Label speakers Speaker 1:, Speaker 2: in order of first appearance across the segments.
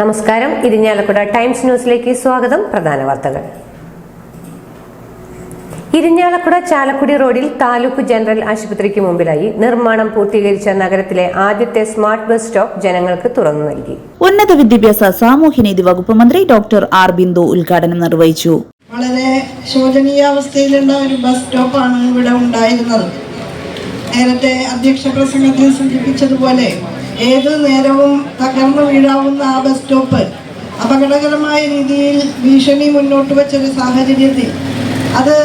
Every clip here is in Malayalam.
Speaker 1: നമസ്കാരം. ഇരിഞ്ഞാലക്കുട ടൈംസ് ന്യൂസിലേക്ക് സ്വാഗതം. പ്രധാന വാർത്തകൾ. ഇരിഞ്ഞാലക്കുട ചാലക്കുടി റോഡിൽ താലൂക്ക് ജനറൽ ആശുപത്രിക്ക് മുമ്പിലായി നിർമ്മാണം പൂർത്തീകരിച്ച നഗരത്തിലെ ആദ്യത്തെ സ്മാർട്ട് ബസ് സ്റ്റോപ്പ് ജനങ്ങൾക്ക് തുറന്നു നൽകി.
Speaker 2: ഉന്നത വിദ്യാഭ്യാസ സാമൂഹ്യനീതി വകുപ്പ് മന്ത്രി ഡോക്ടർ ആർ ബിന്ദു ഉദ്ഘാടനം നിർവഹിച്ചു.
Speaker 3: വളരെ ശോചനീയാവസ്ഥയിലുള്ള ഒരു ബസ് സ്റ്റോപ്പാണ് ഇവിടെ ഉണ്ടായിരുന്നത്. നേരത്തെ അധ്യക്ഷ പ്രസംഗത്തിൽ സൂചിപ്പിച്ചതുപോലെ ഏത് നേരവും തകർന്നു വീഴാവുന്ന ആ ബസ് സ്റ്റോപ്പ് അപകടകരമായ രീതിയിൽ ഭീഷണി മുന്നോട്ട് വെച്ചൊരു സാഹചര്യത്തിൽ അത്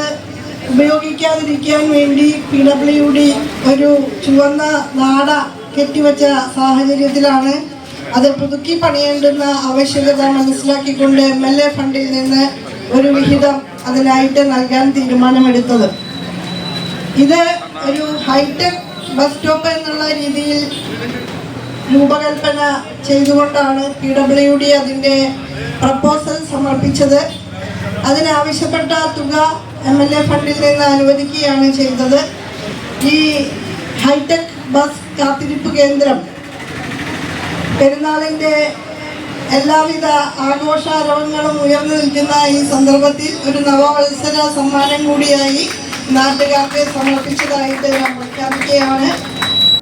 Speaker 3: ഉപയോഗിക്കാതിരിക്കാൻ വേണ്ടി പി ഡബ്ല്യു ഡി ഒരു ചുവന്ന നാട കെട്ടിവെച്ച സാഹചര്യത്തിലാണ് അത് പുതുക്കി പണിയേണ്ടുന്ന ആവശ്യകത മനസ്സിലാക്കിക്കൊണ്ട് എം എൽ എ ഫണ്ടിൽ നിന്ന് ഒരു വിഹിതം അതിനായിട്ട് നൽകാൻ തീരുമാനമെടുത്തത്. ഇത് ഒരു ഹൈടെക് ബസ് സ്റ്റോപ്പ് എന്നുള്ള രീതിയിൽ രൂപകൽപ്പന ചെയ്തുകൊണ്ടാണ് പി ഡബ്ല്യു ഡി അതിന്റെ പ്രപ്പോസൽ സമർപ്പിച്ചത്. അതിനാവശ്യപ്പെട്ട തുക എം എൽ എ ഫണ്ടിൽ നിന്ന് അനുവദിക്കുകയാണ് ചെയ്തത്. ഈ ഹൈടെക് ബസ് കാത്തിരിപ്പ് കേന്ദ്രം പെരുന്നാളിന്റെ എല്ലാവിധ ആഘോഷാരവങ്ങളും ഉയർന്നു നിൽക്കുന്ന ഈ സന്ദർഭത്തിൽ ഒരു നവവത്സര സമ്മാനം കൂടിയായി നാട്ടുകാർക്ക് സമർപ്പിച്ചതായിട്ട് ഞാൻ പ്രഖ്യാപിക്കുകയാണ്.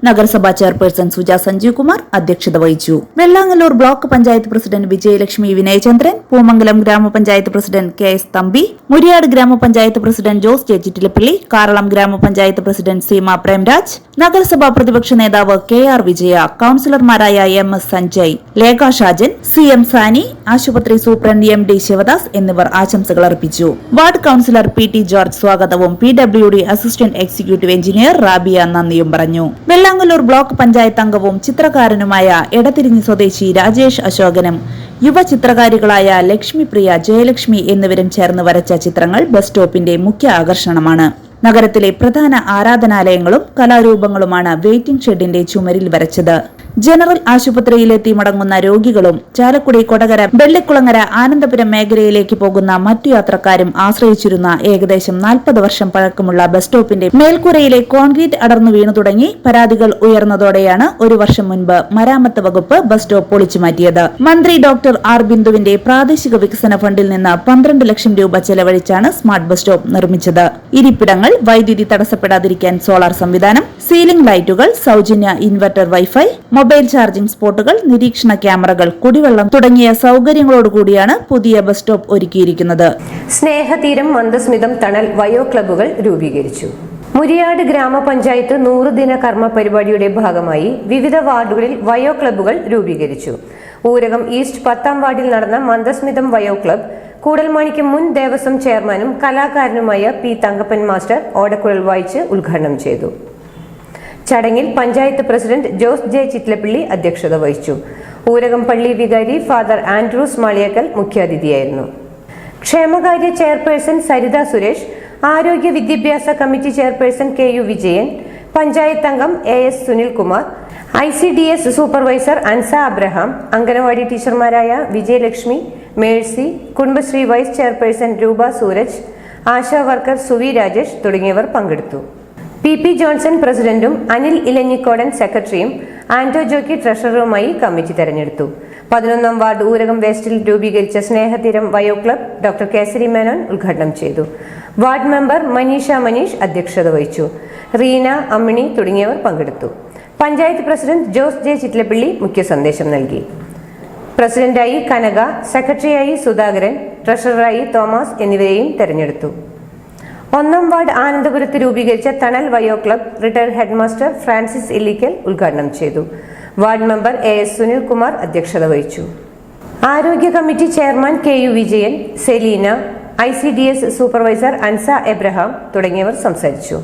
Speaker 2: നഗരസഭാ ചെയർപേഴ്സൺ സുജ സഞ്ജീവ് കുമാർ അധ്യക്ഷത വഹിച്ചു. വെള്ളാങ്ങല്ലൂർ ബ്ലോക്ക് പഞ്ചായത്ത് പ്രസിഡന്റ് വിജയലക്ഷ്മി വിനയചന്ദ്രൻ പൂമംഗലം ഗ്രാമപഞ്ചായത്ത് president K S Thampi Muriyad ഗ്രാമപഞ്ചായത്ത് പ്രസിഡന്റ് ജോസ് ചേച്ചിറ്റിലപ്പള്ളി കാരളം ഗ്രാമപഞ്ചായത്ത് പ്രസിഡന്റ് സീമ പ്രേംരാജ് നഗരസഭാ പ്രതിപക്ഷ നേതാവ് K R Vijaya കൌൺസിലർമാരായ M S Sanjay. Lekha Shajan C M Sani ആശുപത്രി സൂപ്രണ്ട് എം ഡി ശിവദാസ് എന്നിവർ ആശംസകൾ അർപ്പിച്ചു. Ward councillor P T George സ്വാഗതവും P W D assistant executive engineer Rabiya നന്ദിയും പറഞ്ഞു. വെള്ളാങ്ങല്ലൂർ ബ്ലോക്ക് പഞ്ചായത്ത് അംഗവും ചിത്രകാരനുമായ എടതിരിഞ്ഞ് സ്വദേശി രാജേഷ് അശോകനും യുവ ചിത്രകാരികളായ ലക്ഷ്മിപ്രിയ ജയലക്ഷ്മി എന്നിവരും ചേർന്ന് വരച്ച ചിത്രങ്ങൾ ബസ് സ്റ്റോപ്പിന്റെ മുഖ്യ ആകർഷണമാണ്. നഗരത്തിലെ പ്രധാന ആരാധനാലയങ്ങളും കലാരൂപങ്ങളുമാണ് വെയിറ്റിംഗ് ഷെഡിന്റെ ചുമരിൽ വരച്ചത്. ജനറൽ ആശുപത്രിയിലെത്തി മടങ്ങുന്ന രോഗികളും ചാലക്കുടി കൊടകര വെള്ളിക്കുളങ്ങര ആനന്ദപുരം മേഖലയിലേക്ക് പോകുന്ന മറ്റു യാത്രക്കാരും ആശ്രയിച്ചിരുന്ന ഏകദേശം നാൽപ്പത് വർഷം പഴക്കമുള്ള ബസ് സ്റ്റോപ്പിന്റെ മേൽക്കൂരയിലെ കോൺക്രീറ്റ് അടർന്നു വീണു തുടങ്ങി പരാതികൾ ഉയർന്നതോടെയാണ് ഒരു വർഷം മുൻപ് മരാമത്ത് വകുപ്പ് ബസ് സ്റ്റോപ്പ് പൊളിച്ചു മാറ്റിയത്. മന്ത്രി ഡോക്ടർ ആർ ബിന്ദുവിന്റെ പ്രാദേശിക വികസന ഫണ്ടിൽ നിന്ന് പന്ത്രണ്ട് ലക്ഷം രൂപ ചെലവഴിച്ചാണ് സ്മാർട്ട് ബസ് സ്റ്റോപ്പ് നിർമ്മിച്ചത്. ഇരിപ്പിടങ്ങൾ വൈദ്യുതി തടസ്സപ്പെടാതിരിക്കാൻ സോളാർ സംവിധാനം സീലിംഗ് ലൈറ്റുകൾ സൗജന്യ ഇൻവെർട്ടർ വൈഫൈ മൊബൈൽ ചാർജിംഗ് സ്പോട്ടുകൾ നിരീക്ഷണ ക്യാമറകൾ കുടിവെള്ളം തുടങ്ങിയ സൗകര്യങ്ങളോടുകൂടിയാണ് പുതിയ ബസ് സ്റ്റോപ്പ് ഒരുക്കിയിരിക്കുന്നത്.
Speaker 1: സ്നേഹതീരം മന്ദസ്മിതം തണൽ വയോ ക്ലബ്ബുകൾ രൂപീകരിച്ചു. മുരിയാട് ഗ്രാമപഞ്ചായത്ത് നൂറുദിന കർമ്മ പരിപാടിയുടെ ഭാഗമായി വിവിധ വാർഡുകളിൽ വയോ ക്ലബ്ബുകൾ രൂപീകരിച്ചു. ഊരകം ഈസ്റ്റ് പത്താം വാർഡിൽ നടന്ന മന്ദസ്മിതം വയോ ക്ലബ്ബ് കൂടൽമാണിക്ക് മുൻ ദേവസ്വം ചെയർമാനും കലാകാരനുമായ പി തങ്കപ്പൻ മാസ്റ്റർ ഓടക്കുഴൽ വായിച്ച് ഉദ്ഘാടനം ചെയ്തു. ചടങ്ങിൽ panchayat president Jose J Chittilappilly അധ്യക്ഷത വഹിച്ചു. ഊരകം പള്ളി വികാരി ഫാദർ ആൻഡ്രൂസ് മാളിയക്കൽ മുഖ്യാതിഥിയായിരുന്നു. ക്ഷേമകാര്യ ചെയർപേഴ്സൺ സരിത സുരേഷ് ആരോഗ്യ വിദ്യാഭ്യാസ committee chairperson K U Vijayan panchayat അംഗം A S Sunilkumar I C D S supervisor Ansa Abraham anganwadi ടീച്ചർമാരായ Vijayalakshmi Mercy Kudumbashree vice chairperson Roopa Sooraj Asha worker Suvi Rajesh തുടങ്ങിയവർ പങ്കെടുത്തു. പി പി ജോൺസൺ പ്രസിഡന്റും അനിൽ ഇലഞ്ഞിക്കോടൻ സെക്രട്ടറിയും ആന്റോ ജോക്കി ട്രഷററുമായി കമ്മിറ്റി തെരഞ്ഞെടുത്തു. പതിനൊന്നാം വാർഡ് ഊരകം വേസ്റ്റിൽ രൂപീകരിച്ച സ്നേഹതീരം വയോ ക്ലബ് ഡോക്ടർ കേസരി മേനോൻ ഉദ്ഘാടനം ചെയ്തു. വാർഡ് മെമ്പർ മനീഷ മനീഷ് അധ്യക്ഷത വഹിച്ചു. റീന അമ്മിണി തുടങ്ങിയവർ പങ്കെടുത്തു. Panchayat president Jose J Chittilappilly മുഖ്യ സന്ദേശം നൽകി. പ്രസിഡന്റായി കനക സെക്രട്ടറിയായി സുധാകരൻ ട്രഷററായി തോമസ് എന്നിവരെയും തെരഞ്ഞെടുത്തു. ഒന്നാം വാർഡ് ആനന്ദപുരത്ത് രൂപീകരിച്ച Thanal Vayo club retired headmaster Francis Illikkal ഉദ്ഘാടനം ചെയ്തു. Ward member A S Sunilkumar അധ്യക്ഷത വഹിച്ചു. ആരോഗ്യ committee chairman K U Vijayan Selina I C D S supervisor Ansa Abraham തുടങ്ങിയവർ സംസാരിച്ചു.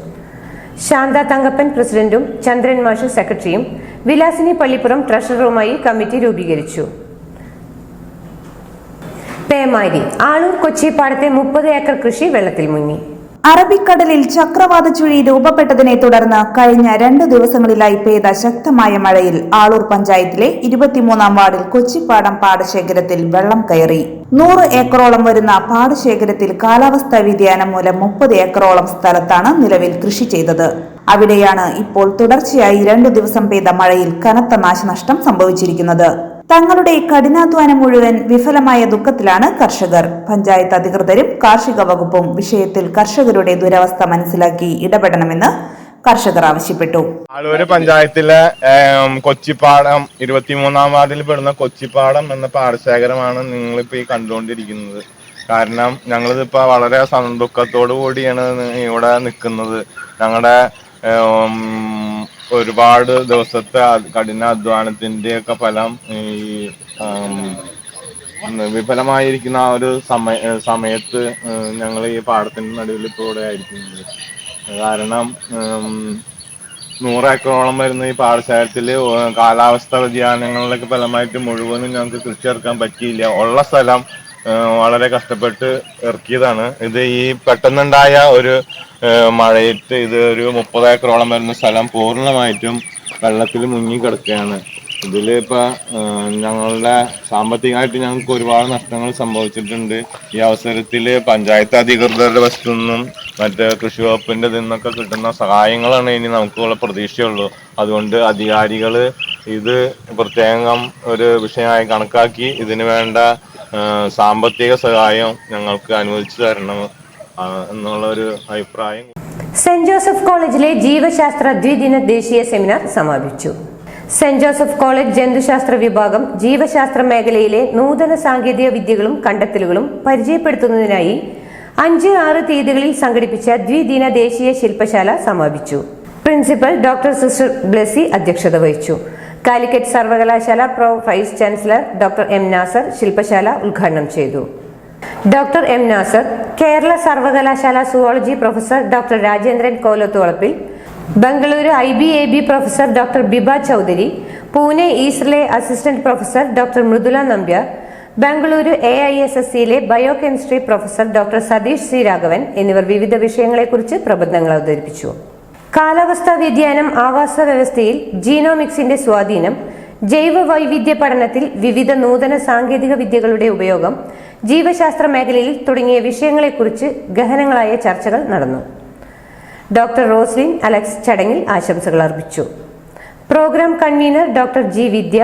Speaker 1: ശാന്ത തങ്കപ്പൻ പ്രസിഡന്റും ചന്ദ്രൻ മാഷ് സെക്രട്ടറിയും വിലാസിനി പള്ളിപ്പുറം ട്രഷററുമായി കമ്മിറ്റി രൂപീകരിച്ചു. പേമാരി ആളൂർ കൊച്ചിപ്പാടത്തെ മുപ്പത് ഏക്കർ കൃഷി വെള്ളത്തിൽ മുങ്ങി.
Speaker 2: അറബിക്കടലിൽ ചക്രവാത ചുഴി രൂപപ്പെട്ടതിനെ തുടർന്ന് കഴിഞ്ഞ രണ്ടു ദിവസങ്ങളിലായി പെയ്ത ശക്തമായ മഴയിൽ ആളൂർ പഞ്ചായത്തിലെ ഇരുപത്തിമൂന്നാം വാർഡിൽ കൊച്ചിപ്പാടം പാടശേഖരത്തിൽ വെള്ളം കയറി. നൂറ് ഏക്കറോളം വരുന്ന പാടശേഖരത്തിൽ കാലാവസ്ഥാ വ്യതിയാനം മൂലം മുപ്പത് ഏക്കറോളം സ്ഥലത്താണ് നിലവിൽ കൃഷി ചെയ്തത്. അവിടെയാണ് ഇപ്പോൾ തുടർച്ചയായി രണ്ടു ദിവസം പെയ്ത മഴയിൽ കനത്ത നാശനഷ്ടം സംഭവിച്ചിരിക്കുന്നത്. തങ്ങളുടെ കഠിനാധ്വാനം മുഴുവൻ വിഫലമായ ദുഃഖത്തിലാണ് കർഷകർ. പഞ്ചായത്ത് അധികൃതരും കാർഷിക വകുപ്പും വിഷയത്തിൽ കർഷകരുടെ ദുരവസ്ഥ മനസ്സിലാക്കി ഇടപെടണമെന്ന് കർഷകർ ആവശ്യപ്പെട്ടു.
Speaker 4: ആളൂര് പഞ്ചായത്തിലെ കൊച്ചിപ്പാടം ഇരുപത്തിമൂന്നാം വാർഡിൽ പെടുന്ന കൊച്ചിപ്പാടം എന്ന പാടശേഖരമാണ് നിങ്ങളിപ്പോ ഈ കണ്ടുകൊണ്ടിരിക്കുന്നത്. കാരണം ഞങ്ങളിതിപ്പോ വളരെ സന്തുക്കത്തോടു കൂടിയാണ് ഇവിടെ നിൽക്കുന്നത്. ഞങ്ങളുടെ ഒരുപാട് ദിവസത്തെ കഠിന അധ്വാനത്തിന്റെ ഒക്കെ ഫലം ഈ വിഫലമായിരിക്കുന്ന ആ ഒരു സമയ സമയത്ത് ഞങ്ങൾ ഈ പാടത്തിന്റെ നടുവിൽ ഇവിടെ ആയിരിക്കുന്നത്. കാരണം നൂറേക്കറോളം നൂറ് വരുന്ന ഈ പാടശേഖരത്തിൽ കാലാവസ്ഥ വ്യതിയാനങ്ങളിലൊക്കെ ഫലമായിട്ട് മുഴുവനും ഞങ്ങൾക്ക് കൃഷി ഇറക്കാൻ പറ്റിയില്ല. ഉള്ള സ്ഥലം വളരെ കഷ്ടപ്പെട്ട് ഇറക്കിയതാണ്. ഇത് ഈ പെട്ടെന്നുണ്ടായ ഒരു മഴയത്ത് ഇത് ഒരു മുപ്പത് ഏക്കറോളം വരുന്ന സ്ഥലം പൂർണമായിട്ടും വെള്ളത്തിൽ മുങ്ങി കിടക്കുകയാണ്. ഇതിലിപ്പോൾ ഞങ്ങളുടെ സാമ്പത്തികമായിട്ട് ഞങ്ങൾക്ക് ഒരുപാട് നഷ്ടങ്ങൾ സംഭവിച്ചിട്ടുണ്ട്. ഈ അവസരത്തിൽ പഞ്ചായത്ത് അധികൃതരുടെ വശത്തു നിന്നും മറ്റ് കൃഷി വകുപ്പിന്റെ നിന്നൊക്കെ കിട്ടുന്ന സഹായങ്ങളാണ് ഇനി നമുക്കുള്ള പ്രതീക്ഷയുള്ളൂ. അതുകൊണ്ട് അധികാരികൾ ഇത് പ്രത്യേകം ഒരു വിഷയമായി കണക്കാക്കി ഇതിന് വേണ്ട സാമ്പത്തിക സഹായം ഞങ്ങൾക്ക് അനുവദിച്ചു തരണം എന്നുള്ള ഒരു അഭിപ്രായം.
Speaker 1: സെന്റ് ജോസഫ് കോളേജിലെ ജീവശാസ്ത്ര ദ്വിദിന ദേശീയ സെമിനാർ സമാപിച്ചു. സെന്റ് ജോസഫ് കോളേജ് ജന്തുശാസ്ത്ര വിഭാഗം ജീവശാസ്ത്ര മേഖലയിലെ നൂതന സാങ്കേതിക വിദ്യകളും കണ്ടെത്തലുകളും പരിചയപ്പെടുത്തുന്നതിനായി അഞ്ച് ആറ് തീയതികളിൽ സംഘടിപ്പിച്ച ദ്വിദിന ദേശീയ ശില്പശാല സമാപിച്ചു. പ്രിൻസിപ്പൽ ഡോക്ടർ സിസ്റ്റർ ബ്ലസി അധ്യക്ഷത വഹിച്ചു. കാലിക്കറ്റ് സർവകലാശാല pro vice chancellor doctor M Nasar ശില്പശാല ഉദ്ഘാടനം ചെയ്തു. ഡോക്ടർ എം നാസർ കേരള സർവകലാശാല zoology professor doctor Rajendran Kolathuvalappil Bengaluru I B A B professor doctor Biba Chaudhuri Pune ഈസ്റ്റിലെ assistant professor doctor Mridula Nambiar Bengaluru A I S S സിയിലെ biochemistry professor doctor Satheesh C Raghavan എന്നിവർ വിവിധ വിഷയങ്ങളെക്കുറിച്ച് പ്രബന്ധങ്ങൾ അവതരിപ്പിച്ചു. കാലാവസ്ഥാ വ്യതിയാനം ആവാസ വ്യവസ്ഥയിൽ ജീനോമിക്സിന്റെ സ്വാധീനം ജൈവ വൈവിധ്യ പഠനത്തിൽ വിവിധ നൂതന സാങ്കേതിക വിദ്യകളുടെ ഉപയോഗം ജീവശാസ്ത്ര മേഖലയിൽ തുടങ്ങിയ വിഷയങ്ങളെക്കുറിച്ച് ഗഹനങ്ങളായ ചർച്ചകൾ നടന്നു. ഡോക്ടർ റോസ്ലിൻ അലക്സ് ചടങ്ങിൽ ആശംസകൾ അർപ്പിച്ചു. Programme convener doctor G Vidya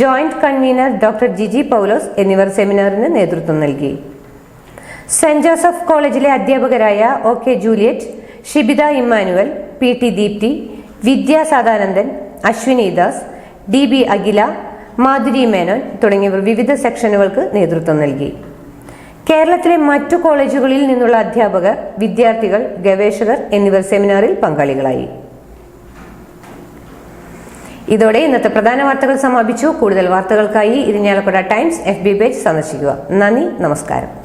Speaker 1: joint convener doctor Jiji Paulose എന്നിവർ സെമിനാറിന് നേതൃത്വം നൽകി. സെന്റ് ജോസഫ് കോളേജിലെ അധ്യാപകരായ O K Juliet Shibitha Emmanuel P T Deepthi Vidya Sadanandan Aswini Das D B Akhila Madhuri Menon തുടങ്ങിയവർ വിവിധ സെക്ഷനുകൾക്ക് നേതൃത്വം നൽകി. കേരളത്തിലെ മറ്റു കോളേജുകളിൽ നിന്നുള്ള അധ്യാപകർ വിദ്യാർത്ഥികൾ ഗവേഷകർ എന്നിവർ സെമിനാറിൽ പങ്കാളികളായി. ഇതോടെ ഇന്നത്തെ പ്രധാന വാർത്തകൾ സമാപിച്ചു. കൂടുതൽ വാർത്തകൾക്കായി Irinjalakuda Times F B page സന്ദർശിക്കുക. നന്ദി നമസ്കാരം.